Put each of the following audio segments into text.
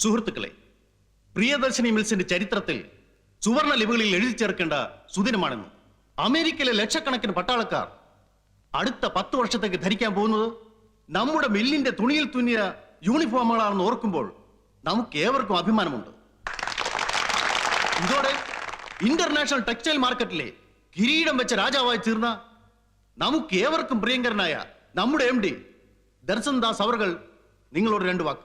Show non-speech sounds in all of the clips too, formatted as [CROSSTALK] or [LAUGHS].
സുഹൃത്തുക്കളെ പ്രിയദർശിനി മിൽസിന്റെ ചരിത്രത്തിൽ സുവർണ ലിപികളിൽ എഴുതി ചേർക്കേണ്ട സുദിനമാണെന്ന്. അമേരിക്കയിലെ ലക്ഷക്കണക്കിന് പട്ടാളക്കാർ അടുത്ത പത്ത് വർഷത്തേക്ക് ധരിക്കാൻ പോകുന്നത് നമ്മുടെ മില്ലിന്റെ തുണിയിൽ തുന്നിയ യൂണിഫോമുകളാണെന്ന് ഓർക്കുമ്പോൾ നമുക്ക് ഏവർക്കും അഭിമാനമുണ്ട്. ഇതോടെ ഇന്റർനാഷണൽ ടെക്സ്റ്റൈൽ മാർക്കറ്റിലെ കിരീടം വെച്ച രാജാവായി തീർന്ന നമുക്ക് ഏവർക്കും പ്രിയങ്കരനായ നമ്മുടെ എം ഡി ദർശൻ ദാസ് അവർകൾ നിങ്ങളോട് രണ്ട് വാക്ക്.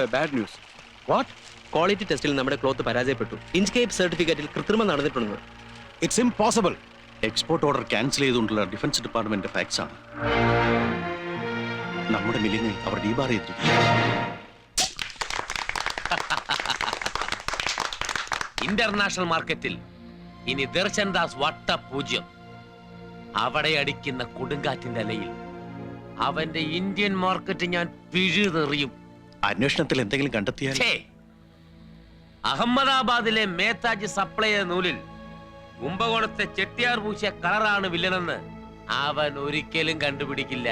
Have a bad news what quality ടെസ്റ്റിൽ നമ്മുടെ ക്ലോത്ത് പരാജയപ്പെട്ടു. ഇൻസ്കേപ്പ് സർട്ടിഫിക്കറ്റിൽ കൃത്രിമം നടന്നിട്ടുണ്ട് it's impossible export order cancel ചെയ്തുകൊണ്ടുള്ള ഡിഫൻസ് ഡിപ്പാർട്ട്മെന്റ് ഫാക്സ് ആണ്. നമ്മുടെ മില്ലിനെ അവർ ഡീബാർ ചെയ്തിരിക്കുന്നു. [LAUGHS] ഇന്റർനാഷണൽ മാർക്കറ്റിൽ ഇനി ദർശൻ ദാസ് വട്ട പൂജ്യം. അവിടെ അടിക്കുന്ന കൊടുങ്കാറ്റിന്റെ അലയിൽ അവന്റെ ഇന്ത്യൻ മാർക്കറ്റ് ഞാൻ പിഴുതെറിയും. അന്വേഷണത്തിൽ എന്തെങ്കിലും കണ്ടെത്തിയാൽ ഛേ! അഹമ്മദാബാദിലെ മേത്താജ് സപ്ലൈ ചെയ്ത നൂലിൽ കുംഭകോണത്തെ ചെട്ടിയാർ പൂശിയ കളറാണ് വില്ലനെന്ന് അവൻ ഒരിക്കലും കണ്ടുപിടിക്കില്ല.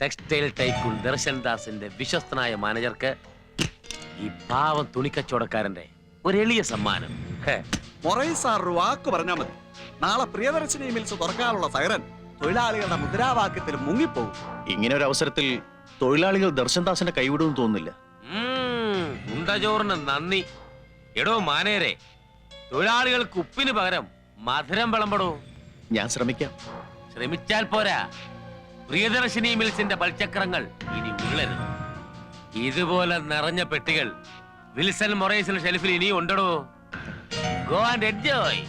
ടെക്സ്റ്റൈൽ ടൈക്കൂൺ ദർശൻ ദാസിന്റെ വിശ്വസ്തനായ മാനേജർക്ക് ഈ പാവം തുണിക്കച്ചവടക്കാരന്റെ ഒരു എളിയ സമ്മാനം. ഹേ, മൊറൈ സാർ ഒരു വാക്ക് പറഞ്ഞാൽ മതി. നാളെ പ്രിയദർശിനി മിൽസ് തുറക്കാനുള്ള സൈറൻ തൊഴിലാളികളുടെ മുദ്രാവാക്യത്തിൽ മുങ്ങിപ്പോകും. ഇങ്ങനെ ഒരു അവസരത്തിൽ തൊഴിലാളികൾ ദർശൻദാസിന്റെ കൈവിടുമെന്ന് തോന്നുന്നില്ല. ഉണ്ടചോറിന് നന്ദി. എടോ മാനേരെ തൊഴിലാളികൾക്ക് ഉപ്പിന് പകരം മധുരം വിളമ്പടോ. ഞാൻ ശ്രമിക്കാം. ശ്രമിച്ചാൽ പോരാ. പ്രിയദർശിനി മിൽസിന്റെ പൽചക്രങ്ങൾ ഇനി ഉള്ളരുത് ഇതുപോലെ നിറഞ്ഞ പെട്ടികൾ വിൽസൺ മൊറൈസിന്റെ ഷെൽഫിൽ ഇനിയും ഉണ്ടടോ. ഗോ ആൻഡ് എൻജോയ്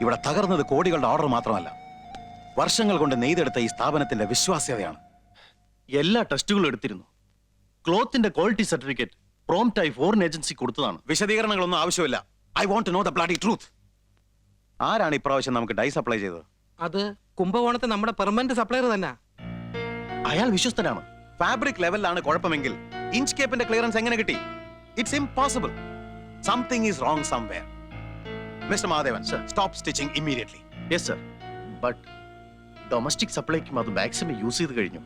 ഇവിടെ തകർന്നത് കോടികളുടെ ഓർഡർ മാത്രമല്ല. വർഷങ്ങൾ കൊണ്ട് നെയ്തെടുത്ത ഈ സ്ഥാപനത്തിന്റെ വിശ്വാസ്യതയാണ്. എല്ലാ ടെസ്റ്റുകളും എടുത്തിരുന്നു. ക്ലോത്തിന്റെ ക്വാളിറ്റി സർട്ടിഫിക്കറ്റ് പ്രോംറ്റായി ഫോറിൻ ഏജൻസി കൊടുത്തതാണ്. വിശദീകരണങ്ങളൊന്നും ആവശ്യമില്ല. I want to know the bloody truth ആരാണ് ഇപ്രാവശ്യം നമുക്ക് ഡൈ സപ്ലൈ ചെയ്തത്? അത് കുംഭകോണത്തെ നമ്മുടെ പെർമനന്റ് സപ്ലയർ തന്നെ. അയാൾ വിശ്വസ്തനാണ്. ഫാബ്രിക് ലെവലിലാണ് കുഴപ്പമെങ്കിൽ ഇഞ്ച് കേപ്പിന്റെ ക്ലിയറൻസ് എങ്ങനെ കിട്ടി? It's impossible something is wrong somewhere mister Madhavan sir stop stitching immediately yes sir but domestic സപ്ലൈക്കും അത് മാക്സിമം യൂസ് ചെയ്ത് കഴിഞ്ഞു.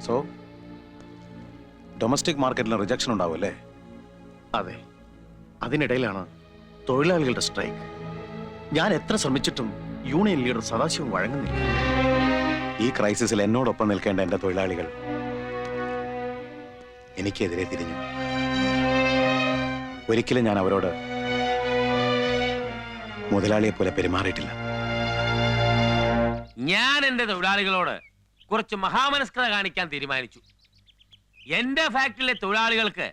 സോ ഡൊമസ്റ്റിക് മാർക്കറ്റിൽ റിജക്ഷൻ ഉണ്ടാവും അല്ലേ? അതെ. അതിനിടയിലാണ് തൊഴിലാളികളുടെ സ്ട്രൈക്ക് ഞാൻ എത്ര ശ്രമിച്ചിട്ടും യൂണിയൻ ലീഡർ സദാശിവം വഴങ്ങുന്നില്ല. ഈ ക്രൈസിസിൽ എന്നോടൊപ്പം നിൽക്കേണ്ട എന്റെ തൊഴിലാളികൾ എനിക്കെതിരെ തിരിഞ്ഞു. ഒരിക്കലും ഞാൻ അവരോട് മുതലാളിയെ പോലെ പെരുമാറിയിട്ടില്ല. ഞാൻ എന്റെ തൊഴിലാളികളോട് കുറച്ച് മഹാമനസ്കത കാണിക്കാൻ തീരുമാനിച്ചു. എന്റെ ഫാക്ടറിയിലെ തൊഴിലാളികൾക്ക്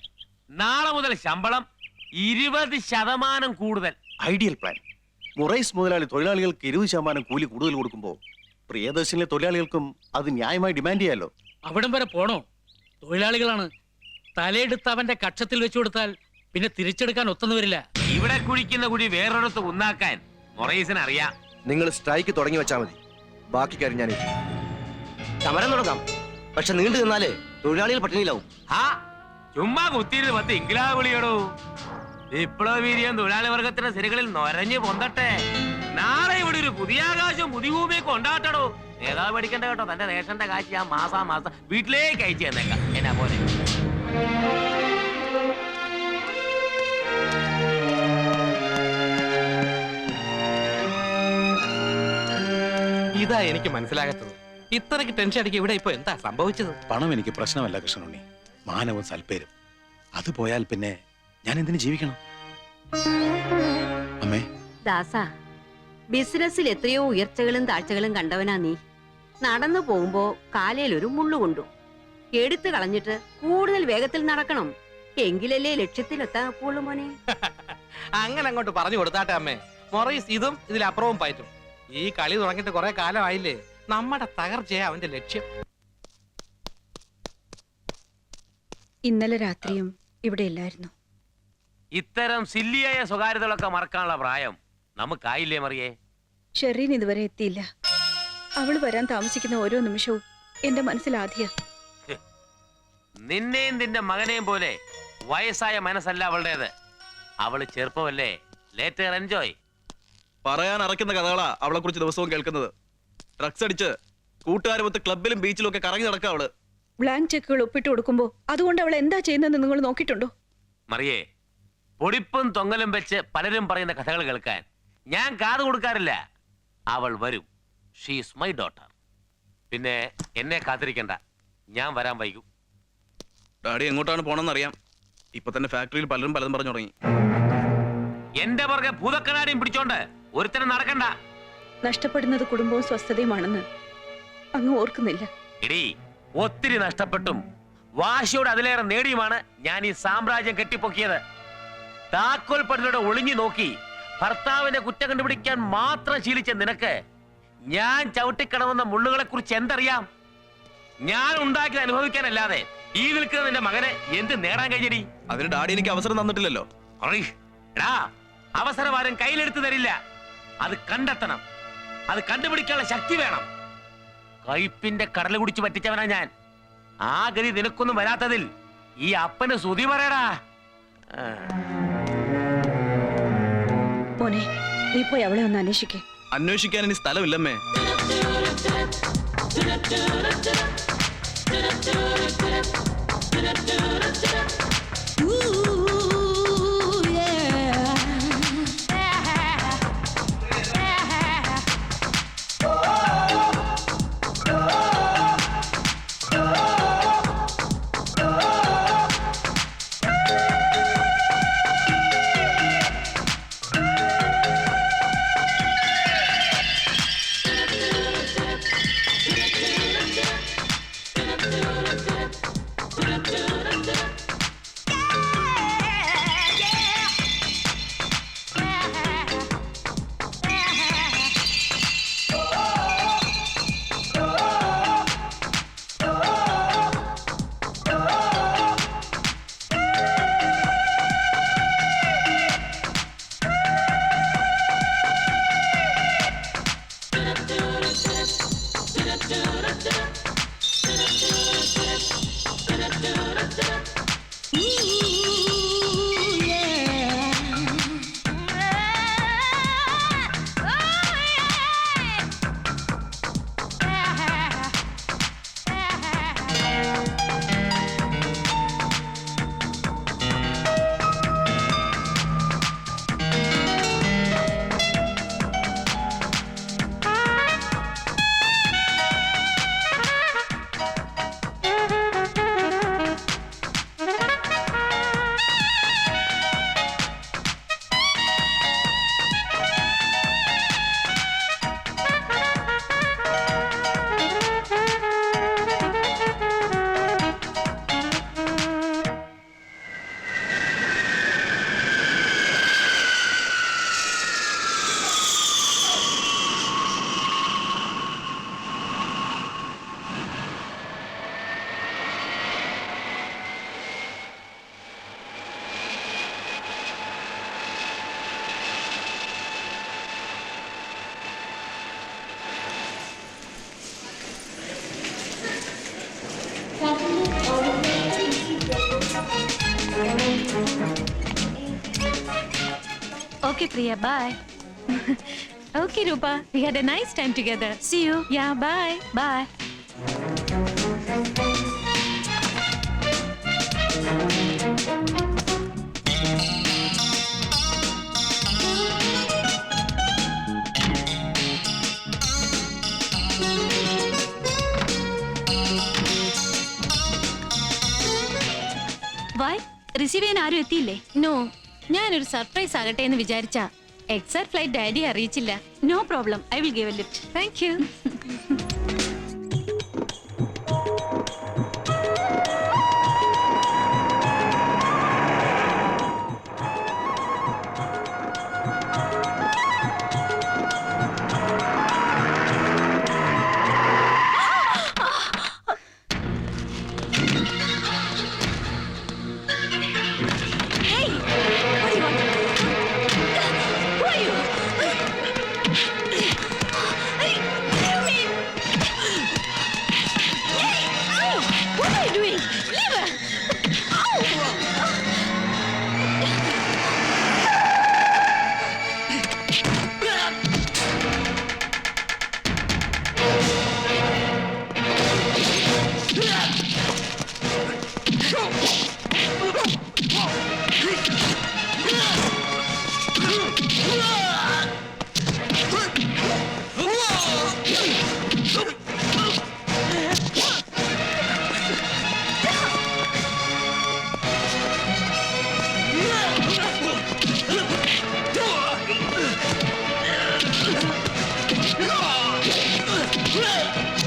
നാളെ മുതൽ ശമ്പളം ഇരുപത് ശതമാനം കൂടുതൽ. Ideal plan. മുറൈസ് മുതലാളി തൊഴിലാളികൾക്ക് ഇരുപത് ശതമാനം കൂലി കൂടുതൽ കൊടുക്കുമ്പോൾ പ്രിയദർശനിലെ തൊഴിലാളികൾക്കും അത് ന്യായമായി ഡിമാൻഡ് ചെയ്യാലോ? അവിടം വരെ പോണോ? തൊഴിലാളികളാണ്. തലയെടുത്ത് അവന്റെ കക്ഷത്തിൽ വെച്ചു കൊടുത്താൽ പിന്നെ തിരിച്ചെടുക്കാൻ ഒത്തുന്നു വരില്ല. ഇവിടെ കുഴിക്കുന്ന കുഴി വേറൊരിടത്ത് ഒന്നാക്കാൻ മൊറൈസിന് അറിയാം. നിങ്ങൾ സ്ട്രൈക്ക് തുടങ്ങി വെച്ചാൽ മതി. ബാക്കി കാര്യം ഞാൻ സമരം തുടങ്ങാം. പക്ഷെ നീണ്ടു നിന്നാലേ തൊഴിലാളികൾ പട്ടിണിയിലാവും. ആ ചുമ്മാ കുത്തിയിരുന്ന് പത്ത് ഇംഗ്ലാ വിളിയടോ. വിപ്ലവീര്യം തൊഴിലാളി വർഗത്തിന്റെ സിരകളിൽ നൊരഞ്ഞു പൊന്തട്ടെ. നാളെ ഇവിടെ ഒരു പുതിയ ആകാശം പുതിയ ഭൂമിയൊക്കെ ഉണ്ടാകട്ടോ നേതാവ് പഠിക്കണ്ട കേട്ടോ. തന്റെ റേഷന്റെ കാശ് ഞാൻ മാസാ മാസം വീട്ടിലേക്ക് അയച്ചു തന്നേക്കാം. എന്നാ പോലെ ഇതാ എനിക്ക് മനസ്സിലാകത്തത്. ഇത്രയ്ക്ക് ടെൻഷൻ അടിക്കുക ഇവിടെ ഇപ്പൊ എന്താ സംഭവിച്ചത്? പണം എനിക്ക് പ്രശ്നമല്ല കൃഷ്ണനുണ്ണി. മാനവും സൽപ്പേരും. അത് പോയാൽ പിന്നെ ഞാൻ എന്തിനു ജീവിക്കണം? അമ്മേ. ദാസ ബിസിനസ്സിൽ എത്രയോ ഉയർച്ചകളും താഴ്ചകളും കണ്ടവനാ നീ. നടന്നു പോകുമ്പോ കാലയിൽ ഒരു മുള്ളു കൊണ്ടു. എടുത്തു കളഞ്ഞിട്ട് കൂടുതൽ വേഗത്തിൽ നടക്കണം. എങ്കിലല്ലേ ലക്ഷ്യത്തിലെത്താൻ ഒക്കുള്ളൂ മോനെ. [LAUGHS] അങ്ങനെ അങ്ങോട്ട് പറഞ്ഞു കൊടുത്താട്ടെ അമ്മേ. മൊറീസ് ഇതും ഇതിലപ്പുറവും പയറ്റും. ഈ കളി തുടങ്ങിയിട്ട് കുറെ കാലമായില്ലേ? നമ്മുടെ തകർച്ചയാ അവന്റെ ലക്ഷ്യം. ഇന്നലെ രാത്രിയും ഇവിടെ ഇല്ലായിരുന്നു. ഇത്തരം സില്ലിയായ സ്വകാര്യതകളൊക്കെ മറക്കാനുള്ള പ്രായം. നമുക്കായില്ലേ മറിയേ? ഷെറീൻ ഇതുവരെ എത്തിയില്ല. അവൾ വരാൻ താമസിക്കുന്ന ഓരോ നിമിഷവും എന്റെ മനസ്സിൽ ആദ്യ. നിന്നെയും നിന്റെ മകനെയും പോലെ വയസ്സായ മനസ്സല്ല അവളുടേത്. അവൾ ചെറുപ്പമല്ലേ? ലേറ്റർ എൻജോയ് പറയാൻ അറക്കുന്ന കഥകളാ അവളെ കുറിച്ച് ദിവസവും കേൾക്കുന്നത്. ഡ്രഗ്സ് അടിച്ച് കൂട്ടുകാരുമൊത്ത് ക്ലബിലും ബീച്ചിലും ഒക്കെ കറങ്ങി നടക്കുക അവൾ. ബ്ലാങ്ക് ചെക്കുകൾ ഒപ്പിട്ട് കൊടുക്കുമ്പോ അതുകൊണ്ട് അവൾ എന്താ ചെയ്യുന്നതെന്ന് നിങ്ങൾ നോക്കിയിട്ടുണ്ടോ? മറിയേ പൊടിപ്പും തൊങ്ങലും വെച്ച് പലരും പറയുന്ന കഥകൾ കേൾക്കാൻ ഞാൻ കാത് കൊടുക്കാറില്ല. അവൾ വരും. ഷീസ് മൈ ഡോട്ടർ പിന്നെ എന്നെ കാത്തിരിക്കണ്ട. ഞാൻ വരാൻ വൈകും. ഡാഡി എങ്ങോട്ടാണ് പോണെന്ന് അറിയാം ഇപ്പൊ തന്നെ ഫാക്ടറിയിൽ പലരും പലതും പറഞ്ഞു തുടങ്ങി. എന്റെ പുറകെ ഭൂതക്കനാടിയും പിടിച്ചോണ്ട് ഒരുത്തനെ നടക്കണ്ട. നഷ്ടപ്പെടുന്നത് കുടുംബവും സ്വസ്ഥതയുമാണെന്ന് അങ്ങ് ഓർക്കുന്നില്ല. ഇടി ഒത്തിരി നഷ്ടപ്പെട്ടും. വാശിയോട് അതിലേറെ നേടിയുമാണ് ഞാൻ ഈ സാമ്രാജ്യം കെട്ടിപ്പൊക്കിയത്. താക്കോൽ പട്ടിലൂടെ ഒളിഞ്ഞു നോക്കി ഭർത്താവിന്റെ കുറ്റം കണ്ടുപിടിക്കാൻ മാത്രം ശീലിച്ച നിനക്ക് ഞാൻ ചവിട്ടിക്കടവുന്ന മുള്ളുകളെ കുറിച്ച് എന്തറിയാം? ഞാൻ ഉണ്ടാക്കിയത് അനുഭവിക്കാനല്ലാതെ ഈ നിൽക്കുന്ന നിന്റെ മകനെ എന്ത് നേടാൻ കഴിഞ്ഞടി? അതിന് ഡാഡി എനിക്ക് അവസരം തന്നിട്ടില്ലല്ലോ. എടാ അവസരം ആരും കയ്യിലെടുത്ത് തരില്ല. അത് കണ്ടെത്തണം. അത് കണ്ടുപിടിക്കാനുള്ള ശക്തി വേണം. കയ്പിന്റെ കടൽ കുടിച്ച് പറ്റിച്ചവനാ ഞാൻ. ആ ഗതി നിനക്കൊന്നും വരാത്തതിൽ ഈ അപ്പന് സുതി പറയടാ. മോനെ നീ പോയി അവളെ ഒന്ന് അന്വേഷിക്കേ. അന്വേഷിക്കാൻ ഇനി സ്ഥലമില്ലമ്മേ. Okay, Priya, bye. [LAUGHS] okay, Rupa, we had a nice time together. See you. Yeah, bye. Bye. Why? Receiving are you No, ഞാനൊരു സർപ്രൈസ് ആകട്ടെ എന്ന് വിചാരിച്ച. Exact flight daddy അറിയിച്ചില്ല. No problem I will give a lift thank you Clip!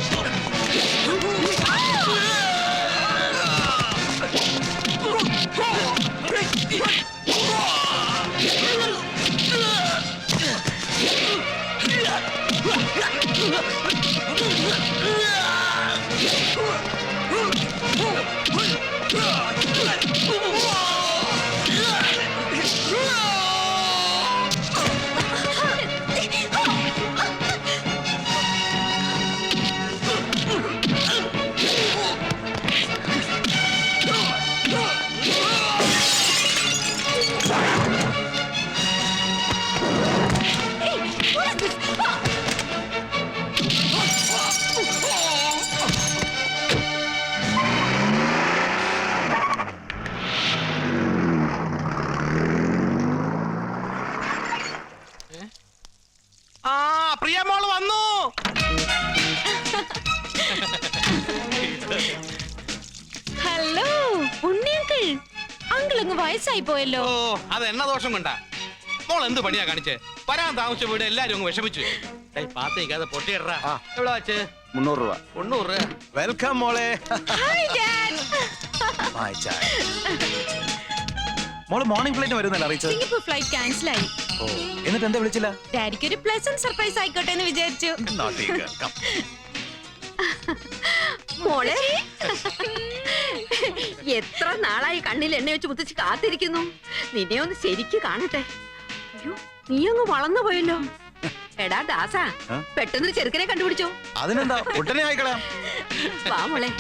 കൊണ്ടാ മോൾ എന്ത് പണിയാ കാണിച്ചേ? വരാൻ താമസിച്ച വീട് എല്ലാരും അങ്ങ് വിഷമിച്ചു. ഏയ് പാത്തേക്കാതെ പൊട്ടിയിടറാ. എവിടെ വെച്ച്? മുന്നൂറ് രൂപ. തൊണ്ണൂറ് രൂപ. വെൽക്കം മോളെ. Hi dad My child. മോൾ മോർണിംഗ് ഫ്ലൈറ്റ് വരുന്നല്ലേ അറിയിച്ചത്? സിംഗപ്പൂർ ഫ്ലൈറ്റ് ക്യാൻസൽ ആയി. ഓ എന്നിട്ട് എന്താ വിളിച്ചില്ല? ഡാഡിക്ക് ഒരു പ്ലസന്റ് സർപ്രൈസ് ആയിക്കോട്ടെ എന്ന് വിചാരിച്ചു. Naughty girl. Come. മോളെ? [LAUGHS] എത്ര നാളായി കണ്ണിൽ എണ്ണ വെച്ച് മുത്തച്ഛി കാത്തിരിക്കുന്നു? നിന്നെ ഒന്ന് ശരിക്ക് കാണട്ടെ. അയ്യോ നീ അങ്ങ് വളർന്നു പോയല്ലോ. എടാ ദാസ പെട്ടെന്ന് ചെറുക്കനെ കണ്ടുപിടിച്ചോ. അതിനെന്താ ഉടനെ വാ മോളെ.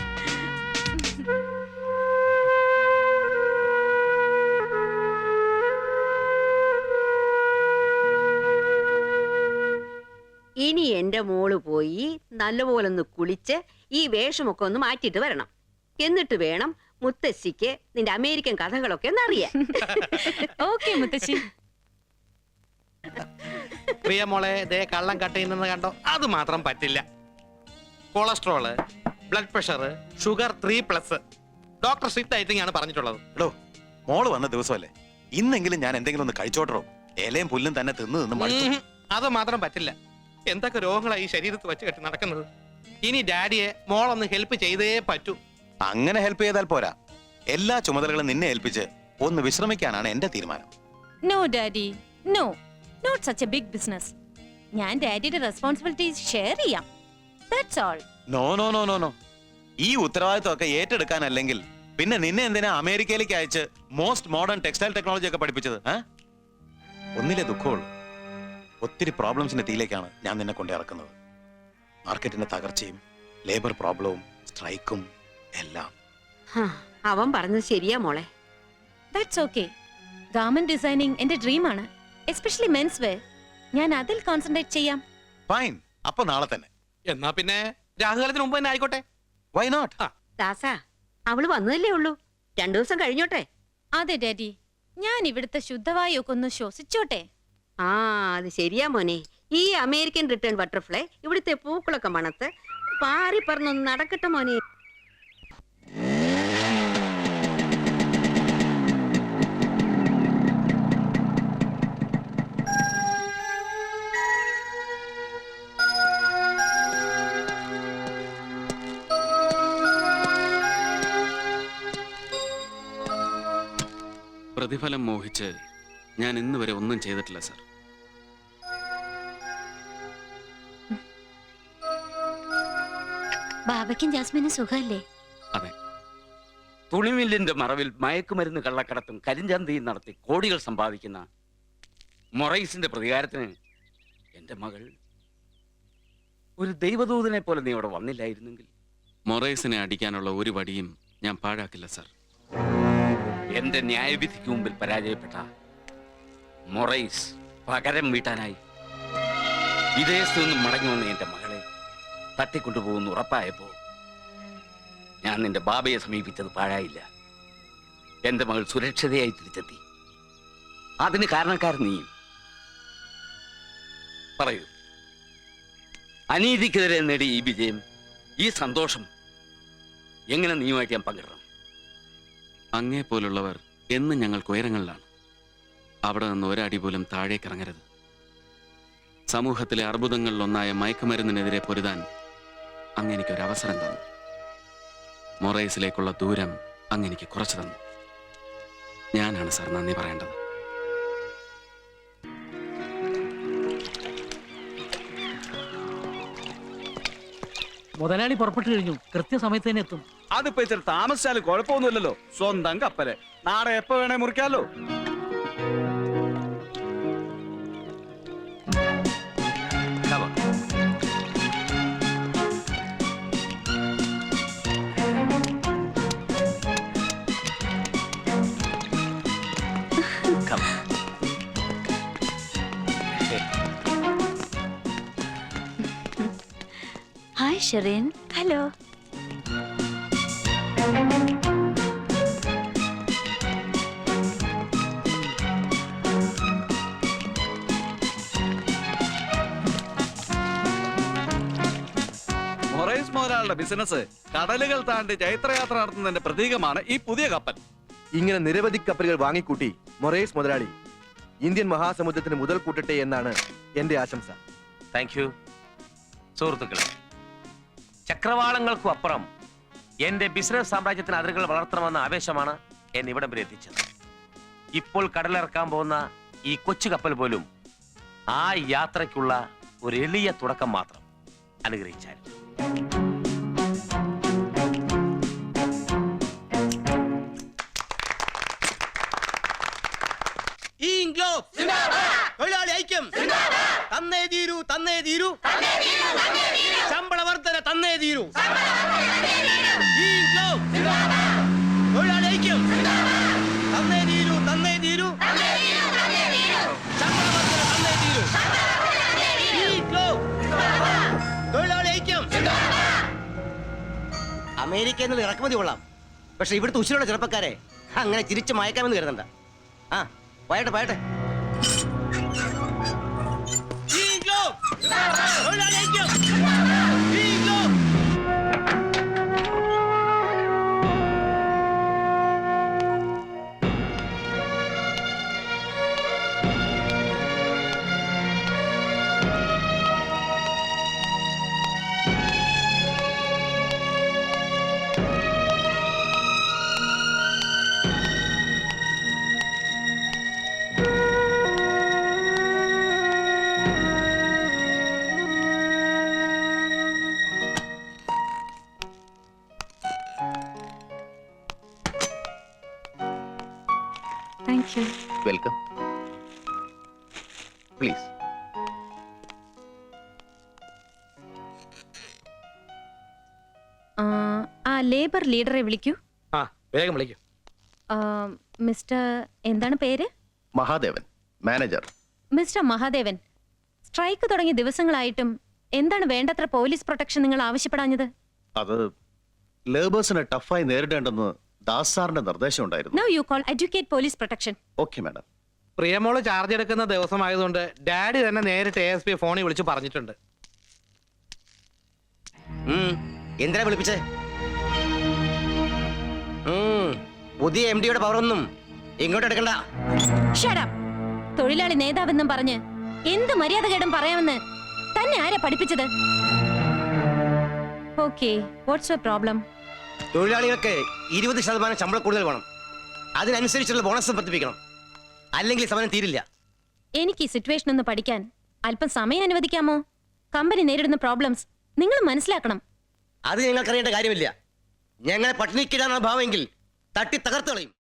ഇനി എന്റെ മോൾ പോയി നല്ലപോലെ ഒന്ന് കുളിച്ച് ഈ വേഷമൊക്കെ ഒന്ന് മാറ്റിയിട്ട് വരണം. എന്നിട്ട് വേണം മുത്തശ്ശിക്ക് നിന്റെ അമേരിക്കൻ കഥകളൊക്കെ ഒന്ന് അറിയാൻ. ഓക്കെ മുത്തശ്ശി. പ്രിയ മോളെ ദേ കള്ളം കട്ട് ചെയ്യുന്നത് കണ്ടോ? അത് മാത്രം പറ്റില്ല. Cholesterol blood pressure sugar three plus. Doctor strict dieting ആണ് പറഞ്ഞിട്ടുള്ളത്. എടോ മോൾ വന്ന ദിവസമല്ലേ? ഇന്നെങ്കിലും ഞാൻ എന്തെങ്കിലും ഒന്ന് കഴിച്ചോട്ടോ ഇലയും പുല്ലും തന്നെ തിന്ന് തിന്ന് മടുത്തു. ഉം, അത് മാത്രം പറ്റില്ല. എന്തൊക്കെ രോഗങ്ങളാണ് ഈ ശരീരത്ത് വെച്ച് കെട്ടി നടക്കുന്നത്? ഇനി ഡാഡിയെ മോളൊന്ന് ഹെൽപ്പ് ചെയ്തേ പറ്റൂ. അങ്ങനെ ഹെൽപ്പ് ചെയ്താൽ പോരാ. എല്ലാ ചുമതലകളും നിന്നെ ഏൽപ്പിച്ച് ഒന്ന് വിശ്രമിക്കാനാണ് എന്റെ തീരുമാനം. No daddy no not such a big business ഞാൻ ഡാഡിയുടെ റെസ്പോൺസിബിലിറ്റീസ് ഷെയർ ചെയ്യാം. That's all no no no no no ഈ ഉത്തരവാദിത്വമൊക്കെ ഏറ്റെടുക്കാനല്ലെങ്കിൽ പിന്നെ നിന്നെ എന്തിനാ അമേരിക്കയിലേക്ക് അയച്ച് മോസ്റ്റ് മോഡേൺ ടെക്സ്റ്റൈൽ ടെക്നോളജി ഒക്കെ പഠിപ്പിച്ചത് ഏ? ഒന്നിലെ ദുഃഖമുള്ളൂ. ഒത്തിരി പ്രോബ്ലംസിന്റെ തീയിലേക്കാണ് ഞാൻ നിന്നെ കൊണ്ട് ഇറക്കുന്നത്. മാർക്കറ്റിന്റെ തകർച്ചയും ലേബർ പ്രോബ്ലവും സ്ട്രൈക്കും എല്ലാം. ഹാ, അവൻ പറഞ്ഞത് ശരിയാ മോളെ. ദാറ്റ്സ് ഓക്കെ ഗാർമെന്റ് ഡിസൈനിങ് എന്റെ ആണ്. എസ്പെഷ്യലി മെൻസ് വെയർ ഞാൻ അതിൽ കോൺസെൻട്രേറ്റ് ചെയ്യാം. ഫൈൻ അപ്പൊ നാളെ തന്നെ. എന്നാ പിന്നെ രാഹുകാലത്തിന് മുമ്പ് തന്നെ ആയിക്കോട്ടെ. വൈ നോട്ട് ദാസാ അവൾ വന്നതല്ലേ ഉള്ളൂ. രണ്ടു ദിവസം കഴിഞ്ഞോട്ടെ. അതെ ഡാഡി. ഞാൻ ഇവിടുത്തെ ശുദ്ധവായു ഒക്കെ ഒന്ന് ശ്വസിച്ചോട്ടെ. ആ അത് ശരിയാ മോനെ. ഈ അമേരിക്കൻ റിട്ടേൺ ബട്ടർഫ്ലൈ ഇവിടുത്തെ പൂക്കളൊക്കെ മണത്ത് പാറി പറന്നൊന്ന് നടക്കട്ടെ മോനെ. പ്രതിഫലം മോഹിച്ച് ഞാൻ ഇന്ന് വരെ ഒന്നും ചെയ്തിട്ടില്ല സർ. ബാബയ്ക്കും ജാസ്മിനും സുഖമല്ലേ? അതെ. തുണിമില്ലിന്റെ മറവിൽ മയക്കുമരുന്ന് കള്ളക്കടത്തും കരിഞ്ചന്തയും നടത്തി കോടികൾ സമ്പാദിക്കുന്ന മൊറൈസിന്റെ പ്രതികാരത്തിന് എന്റെ മകൾ ഒരു ദൈവദൂതനെ പോലെ നീ ഇവിടെ വന്നില്ലായിരുന്നെങ്കിൽ മൊറൈസിനെ അടിക്കാനുള്ള ഒരു വടിയും ഞാൻ പാഴാക്കില്ല സർ. എന്റെ ന്യായവിധിക്ക് മുമ്പിൽ പരാജയപ്പെട്ട മൊറൈസ് പകരം വീട്ടാനായി വിദേശത്തു നിന്നും മടങ്ങി വന്ന എന്റെ മകളെ തട്ടിക്കൊണ്ടുപോകുന്നു ഉറപ്പായപ്പോ ഞാൻ നിന്റെ ബാബയെ സമീപിച്ചത് പാഴായില്ല. എന്റെ മകൾ സുരക്ഷിതയായി തിരിച്ചെത്തി. അതിന് കാരണക്കാരൻ നീയും. പറയൂ. അനീതിക്കെതിരെ നേടിയ ഈ വിജയം ഈ സന്തോഷം എങ്ങനെ നീയുമായിട്ട് ഞാൻ പങ്കിടണം? അങ്ങേ പോലുള്ളവർ എന്നും ഞങ്ങൾക്ക് ഉയരങ്ങളിലാണ്. അവിടെ നിന്ന് ഒരടി പോലും താഴേക്കിറങ്ങരുത് സമൂഹത്തിലെ അർബുദങ്ങളിലൊന്നായ മയക്കുമരുന്നിനെതിരെ പൊരുതാൻ അങ്ങെനിക്കൊരു അവസരം തന്നു. മൊറൈസിലേക്കുള്ള ദൂരം അങ്ങെനിക്ക് കുറച്ചു തന്നു. ഞാനാണ് സാർ നന്ദി പറയേണ്ടത്. മുതലാളി പുറപ്പെട്ടു കഴിഞ്ഞു. കൃത്യസമയത്ത് തന്നെ എത്തും. അതിപ്പോ ഇച്ചിരി താമസിച്ചാലും കുഴപ്പമൊന്നുമില്ലല്ലോ. സ്വന്തം കപ്പൽ. നാളെ എപ്പോ വേണേ മുറിക്കാലോ. ഹായ് ഷെറിൻ ഹലോ മുതലാളുടെ ബിസിനസ് കടലുകൾ താണ്ടി ചൈത്രയാത്ര നടത്തുന്നതിന്റെ പ്രതീകമാണ് ഈ പുതിയ കപ്പൽ. ഇങ്ങനെ നിരവധി കപ്പലുകൾ വാങ്ങിക്കൂട്ടി മൊറേസ് മുതലാളി ഇന്ത്യൻ മഹാസമുദ്രത്തിന് മുതൽ കൂട്ടട്ടെ എന്നാണ് എന്റെ ആശംസ. താങ്ക് യു സുഹൃത്തുക്കളെ ചക്രവാളങ്ങൾക്കും അപ്പുറം എന്റെ ബിസിനസ് സാമ്രാജ്യത്തിന് അതിരുകൾ വളർത്തണമെന്ന ആവേശമാണ് എന്നെ ഇവിടം വരെ എത്തിച്ചത്. ഇപ്പോൾ കടലിറക്കാൻ പോകുന്ന ഈ കൊച്ചു കപ്പൽ പോലും ആ യാത്രയ്ക്കുള്ള ഒരു എളിയ തുടക്കം മാത്രം അനുഗ്രഹിച്ചാൽ തൊഴിലാളി ഐക്യം. തന്നേ തീരൂ തന്നേ തീരൂ. ശമ്പള വർധന തന്നേ തീരൂ. തൊഴിലാളി ഐക്യം. തന്നേ തീരൂ തന്നേ തീരൂ. ശമ്പള വർധന തന്നേ തീരൂ. ഈ ഇംഗ്ലോബ് തൊഴിലാളി ഐക്യം. അമേരിക്കയിൽ നിന്ന് ഇറക്കുമതി കൊള്ളാം. പക്ഷെ ഇവിടുത്തെ ഉച്ചിലുള്ള ചെറുപ്പക്കാരെ അങ്ങനെ തിരിച്ചു മയക്കാമെന്ന് കരുതണ്ട. ആ പോയട്ടെ പോയട്ടെ. Thank you. Thank you welcome please ആ ലേബർ ലീഡറെ വിളിക്കൂ. ആ വേഗം വിളിക്കൂ. മിസ്റ്റർ എന്താണ് പേര്? Mahadevan manager mister Mahadevan strike തുടങ്ങിയ ദിവസങ്ങളായിട്ടും എന്താണ് വേണ്ടത്ര പോലീസ് പ്രൊട്ടക്ഷൻ നിങ്ങൾ ആവശ്യപ്പെടാഞ്ഞത്? അത് ലേബേഴ്സിനെ ടഫായി നേരിടേണ്ടെന്ന് ദാസ് സാറിന്റെ നിർദ്ദേശം ഉണ്ടായിരുന്നു. Now you call adequate police protection okay madam Priyamol charge എടുക്കുന്ന ദിവസം ആയതുകൊണ്ട് ഡാഡി തന്നെ നേരിട്ട് എ എസ് പി ഫോണിൽ വിളിച്ച് പറഞ്ഞിട്ടുണ്ട്. എന്തിനാ വിളിപ്പിച്ചേ. പുതിയ എം ഡിയുടെ പവറൊന്നും ഇങ്ങോട്ട് എടുക്കണ്ട. തൊഴിലാളി നേതാവെന്നും പറഞ്ഞ് എന്ത് മര്യാദകേടും പറയാമെന്ന് തന്നെ ആരാ പഠിപ്പിച്ചത്? ഓക്കെ വാട്ട്സ് ദ പ്രോബ്ലം തൊഴിലാളികൾക്ക് ഇരുപത് ശതമാനം ശമ്പളം കൂടുതൽ വേണം. അതിനനുസരിച്ചുള്ള ബോണസ് വർദ്ധിപ്പിക്കണം. അല്ലെങ്കിൽ സമരം തീരില്ല. എനിക്ക് ഈ സിറ്റുവേഷൻ ഒന്ന് പഠിക്കാൻ അല്പം സമയം അനുവദിക്കാമോ? കമ്പനി നേരിടുന്ന പ്രോബ്ലംസ് നിങ്ങൾ മനസ്സിലാക്കണം. അത് ഞങ്ങൾക്കറിയേണ്ട കാര്യമില്ല. ഞങ്ങളെ പട്ടിണിക്കിടാനുള്ള ഭാവമെങ്കിൽ തട്ടി തകർത്ത് കളയും.